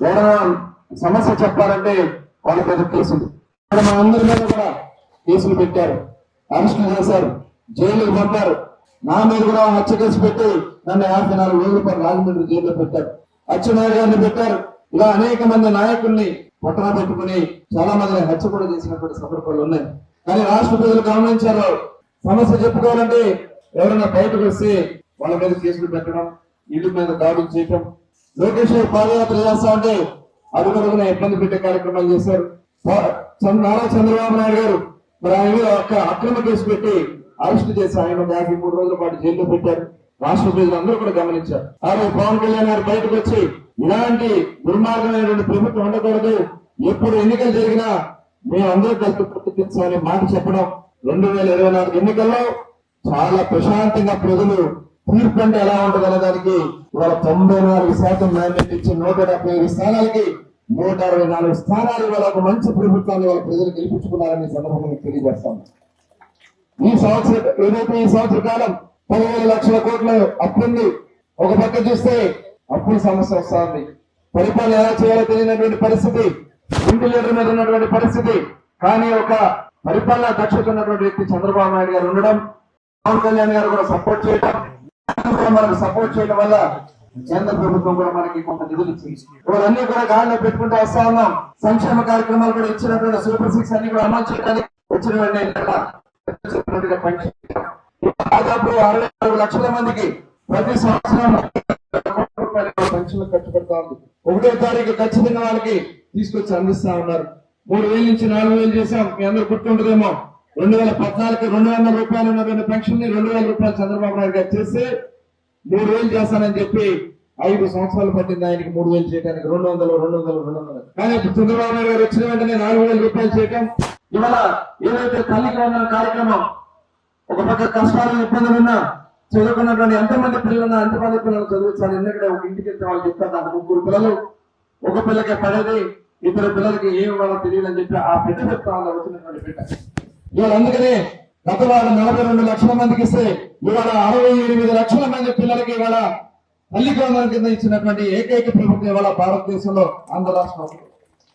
ఏదైనా సమస్య చెప్పాలంటే వాళ్ళ మీద కేసులు ఇక్కడ మా అందరి మీద కూడా కేసులు పెట్టారు. అరెస్టులు చేశారు. జైలుకి పంపారు నా మీద కూడా హత్య కేసు పెట్టి నన్ను యాభై నాలుగు రోజులు రూపాయలు రాజమండ్రి జైల్లో పెట్టారు. అచ్చెన్నాయుడు గారిని పెట్టారు. ఇలా అనేక మంది నాయకుల్ని పట్టణ పెట్టుకుని చాలా మందిని హత్య కూడా చేసినటువంటి సందర్భాలు ఉన్నాయి. కానీ రాష్ట్ర ప్రజలు గమనించారు. సమస్య చెప్పుకోవాలంటే ఎవరైనా బయటకు వస్తే వాళ్ళ మీద కేసులు పెట్టడం ఇల్లు మీద దాడులు చేయటం లోకేష్ గారు పాదయాత్ర చేస్తా ఉంటే అడుగడుగున ఇబ్బంది పెట్టే కార్యక్రమాలు చేశారు. నారా చంద్రబాబు నాయుడు గారు మరి ఆయన మీద ఒక అక్రమ కేసు పెట్టి అరెస్ట్ చేసి ఆయన యాభై మూడు రోజుల పాటు జైల్లో పెట్టారు. రాష్ట్ర ప్రజలందరూ కూడా గమనించారు. ఆ రోజు పవన్ కళ్యాణ్ గారు బయటకు వచ్చి ఇలాంటి దుర్మార్గమైనటువంటి ప్రభుత్వం ఉండకూడదు. ఎప్పుడు ఎన్నికలు జరిగినా మేము అందరూ కలిసి ప్రతిపించాలని మాట చెప్పడం రెండు వేల ఇరవై నాలుగు ఎన్నికల్లో చాలా ప్రశాంతంగా ప్రజలు తీర్పు అంటే ఎలా ఉంటుంది అనే దానికి ఇవాళ తొంభై నాలుగు శాతం మ్యాండేట్ ఇచ్చి నూట డెబ్బై ఐదు స్థానాలకి నూట అరవై నాలుగు స్థానాలు ఇవాళ ఒక మంచి ప్రభుత్వాన్ని వాళ్ళ ప్రజలు గెలిపించుకున్నారని సందర్భంగా తెలియజేస్తాం. ఈ సంవత్సరం ఏదైతే ఈ సంవత్సర కాలం పదిహేను లక్షల కోట్ల అప్పుంది ఒక పక్క చూస్తే అప్పుల సమస్య వస్తుంది. పరిపాలన ఎలా చేయాలో తెలియనటువంటి పరిస్థితి ఇంటి మీద ఉన్నటువంటి పరిస్థితి కానీ ఒక పరిపాలన దక్షత ఉన్నటువంటి వ్యక్తి చంద్రబాబు నాయుడు గారు ఉండడం పవన్ కళ్యాణ్ గారు కూడా సపోర్ట్ చేయడం కూడా మనకు సపోర్ట్ చేయడం వల్ల కేంద్ర ప్రభుత్వం కూడా మనకి కొంత నిధులు ఇచ్చింది. ఇవన్నీ కూడా గాడిలో పెట్టుకుంటూ వస్తా ఉన్నాం. సంక్షేమ కార్యక్రమాలు కూడా ఇచ్చినటువంటి సూపర్ సిక్స్ అన్ని కూడా అమలు చేయడానికి వచ్చినటువంటి దాదాపు అరవై నాలుగు లక్షల మందికి ప్రతి సంవత్సరం పెన్షన్లు ఖర్చు పెడతా ఉంది. ఒకటో తారీఖు ఖచ్చితంగా వాళ్ళకి తీసుకొచ్చి అందిస్తా ఉన్నారు. మూడు వేల నుంచి నాలుగు వేలు చేశాం. మీ అందరు గుర్తుండదేమో రెండు వేల పద్నాలుగు రెండు వందల రూపాయలు ఉన్నటువంటి పెన్షన్ని రెండు వేల రూపాయలు చంద్రబాబు నాయుడు గారు చేస్తే మూడు వేలు చేస్తానని చెప్పి ఐదు సంవత్సరాలు పట్టింది ఆయనకి మూడు వేలు చేయడానికి రెండు వందలు రెండు వందలు రెండు వందలు. కానీ చంద్రబాబు నాయుడు గారు వచ్చిన వెంటనే నాలుగు వేల రూపాయలు చేయటం ఇవాళ ఏదైతే తల్లికి కార్యక్రమం ఒక పక్క కష్టాలు ఇబ్బందులు ఉన్నా చదువుకున్నటువంటి ఎంతమంది పిల్లలు ఉన్నా ఎంతమంది పిల్లలు చదివించాలి ఎందుకంటే ఒక ఇంటికి వెళ్తే వాళ్ళు చెప్తారు నాకు ముగ్గురు పిల్లలు ఒక పిల్లకి పడేది ఇద్దరు పిల్లలకి ఏం వాళ్ళకి తెలియదు అని చెప్పి ఆ బిడ్డ చెప్తా వాళ్ళు వచ్చినటువంటి బిడ్డ ఇవాళ అందుకనే గత నలభై రెండు లక్షల మందికి ఇస్తే ఇవాళ అరవై ఎనిమిది లక్షల మంది పిల్లలకి ఇవాళ తల్లి కింద ఇచ్చినటువంటి ఏకైక ప్రభుత్వం ఇవాళ భారతదేశంలో ఆంధ్ర రాష్ట్రం